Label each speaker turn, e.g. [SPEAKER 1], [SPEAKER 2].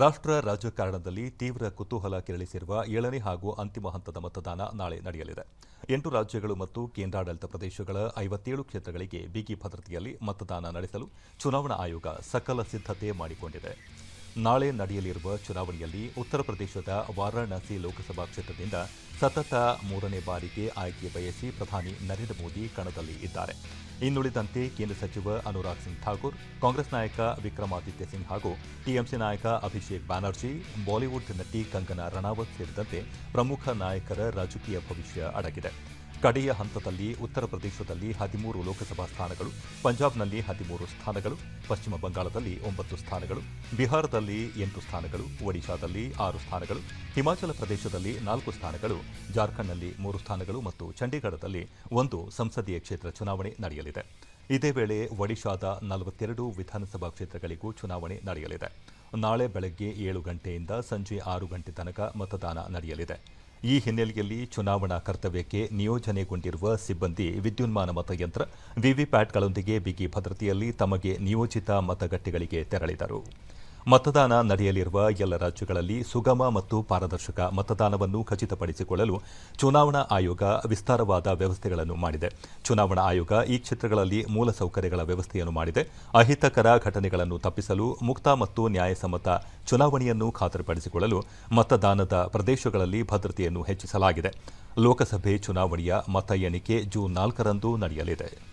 [SPEAKER 1] ರಾಷ್ಟ್ರ ರಾಜಕಾರಣದಲ್ಲಿ ತೀವ್ರ ಕುತೂಹಲ ಕೆರಳಿಸಿರುವ ಏಳನೇ ಹಾಗೂ ಅಂತಿಮ ಹಂತದ ಮತದಾನ ನಾಳೆ ನಡೆಯಲಿದೆ. ಎಂಟು ರಾಜ್ಯಗಳು ಮತ್ತು ಕೇಂದ್ರಾಡಳಿತ ಪ್ರದೇಶಗಳ ಐವತ್ತೇಳು ಕ್ಷೇತ್ರಗಳಿಗೆ ಬಿಗಿ ಭದ್ರತೆಯಲ್ಲಿ ಮತದಾನ ನಡೆಸಲು ಚುನಾವಣಾ ಆಯೋಗ ಸಕಲ ಸಿದ್ಧತೆ ಮಾಡಿಕೊಂಡಿದೆ. ನಾಳೆ ನಡೆಯಲಿರುವ ಚುನಾವಣೆಯಲ್ಲಿ ಉತ್ತರ ಪ್ರದೇಶದ ವಾರಾಣಸಿ ಲೋಕಸಭಾ ಕ್ಷೇತ್ರದಿಂದ ಸತತ ಮೂರನೇ ಬಾರಿಗೆ ಆಯ್ಕೆ ಬಯಸಿ ಪ್ರಧಾನಿ ನರೇಂದ್ರ ಮೋದಿ ಕಣದಲ್ಲಿ ಇದ್ದಾರೆ. ಇನ್ನುಳಿದಂತೆ ಕೇಂದ್ರ ಸಚಿವ ಅನುರಾಗ್ ಸಿಂಗ್ ಠಾಕೂರ್, ಕಾಂಗ್ರೆಸ್ ನಾಯಕ ವಿಕ್ರಮಾದಿತ್ಯ ಸಿಂಗ್ ಹಾಗೂ ಟಿಎಂಸಿ ನಾಯಕ ಅಭಿಷೇಕ್ ಬ್ಯಾನರ್ಜಿ, ಬಾಲಿವುಡ್ ನಟಿ ಕಂಗನಾ ರಣಾವತ್ ಸೇರಿದಂತೆ ಪ್ರಮುಖ ನಾಯಕರ ರಾಜಕೀಯ ಭವಿಷ್ಯ ಅಡಗಿದೆ. ಕಡೆಯ ಹಂತದಲ್ಲಿ ಉತ್ತರ ಪ್ರದೇಶದಲ್ಲಿ ಹದಿಮೂರು ಲೋಕಸಭಾ ಸ್ಥಾನಗಳು, ಪಂಜಾಬ್ನಲ್ಲಿ ಹದಿಮೂರು ಸ್ಥಾನಗಳು, ಪಶ್ಚಿಮ ಬಂಗಾಳದಲ್ಲಿ ಒಂಬತ್ತು ಸ್ಥಾನಗಳು, ಬಿಹಾರದಲ್ಲಿ ಎಂಟು ಸ್ಥಾನಗಳು, ಒಡಿಶಾದಲ್ಲಿ ಆರು ಸ್ಥಾನಗಳು, ಹಿಮಾಚಲ ಪ್ರದೇಶದಲ್ಲಿ ನಾಲ್ಕು ಸ್ಥಾನಗಳು, ಜಾರ್ಖಂಡ್ನಲ್ಲಿ ಮೂರು ಸ್ಥಾನಗಳು ಮತ್ತು ಚಂಡೀಗಢದಲ್ಲಿ ಒಂದು ಸಂಸದೀಯ ಕ್ಷೇತ್ರ ಚುನಾವಣೆ ನಡೆಯಲಿದೆ. ಇದೇ ವೇಳೆ ಒಡಿಶಾದ ನಲವತ್ತೆರಡು ವಿಧಾನಸಭಾ ಕ್ಷೇತ್ರಗಳಿಗೂ ಚುನಾವಣೆ ನಡೆಯಲಿದೆ. ನಾಳೆ ಬೆಳಗ್ಗೆ ಏಳು ಗಂಟೆಯಿಂದ ಸಂಜೆ ಆರು ಗಂಟೆ ತನಕ ಮತದಾನ ನಡೆಯಲಿದೆ. ಈ ಹಿನ್ನೆಲೆಯಲ್ಲಿ ಚುನಾವಣಾ ಕರ್ತವ್ಯಕ್ಕೆ ನಿಯೋಜನೆಗೊಂಡಿರುವ ಸಿಬ್ಬಂದಿ ವಿದ್ಯುನ್ಮಾನ ಮತಯಂತ್ರ ವಿವಿಪ್ಯಾಟ್ಗಳೊಂದಿಗೆ ಬಿಗಿ ಭದ್ರತೆಯಲ್ಲಿ ತಮಗೆ ನಿಯೋಜಿತ ಮತಗಟ್ಟೆಗಳಿಗೆ ತೆರಳಿದರು. ಮತದಾನ ನಡೆಯಲಿರುವ ಎಲ್ಲ ರಾಜ್ಯಗಳಲ್ಲಿ ಸುಗಮ ಮತ್ತು ಪಾರದರ್ಶಕ ಮತದಾನವನ್ನು ಖಚಿತಪಡಿಸಿಕೊಳ್ಳಲು ಚುನಾವಣಾ ಆಯೋಗ ವಿಸ್ತಾರವಾದ ವ್ಯವಸ್ಥೆಗಳನ್ನು ಮಾಡಿದೆ. ಚುನಾವಣಾ ಆಯೋಗ ಈ ಕ್ಷೇತ್ರಗಳಲ್ಲಿ ಮೂಲಸೌಕರ್ಯಗಳ ವ್ಯವಸ್ಥೆಯನ್ನು ಮಾಡಿದೆ. ಅಹಿತಕರ ಘಟನೆಗಳನ್ನು ತಪ್ಪಿಸಲು ಮುಕ್ತ ಮತ್ತು ನ್ಯಾಯಸಮ್ಮತ ಚುನಾವಣೆಯನ್ನು ಖಾತರಿಪಡಿಸಿಕೊಳ್ಳಲು ಮತದಾನದ ಪ್ರದೇಶಗಳಲ್ಲಿ ಭದ್ರತೆಯನ್ನು ಹೆಚ್ಚಿಸಲಾಗಿದೆ. ಲೋಕಸಭೆ ಚುನಾವಣೆಯ ಮತ ಎಣಿಕೆ ಜೂನ್ ನಾಲ್ಕರಂದು ನಡೆಯಲಿದೆ.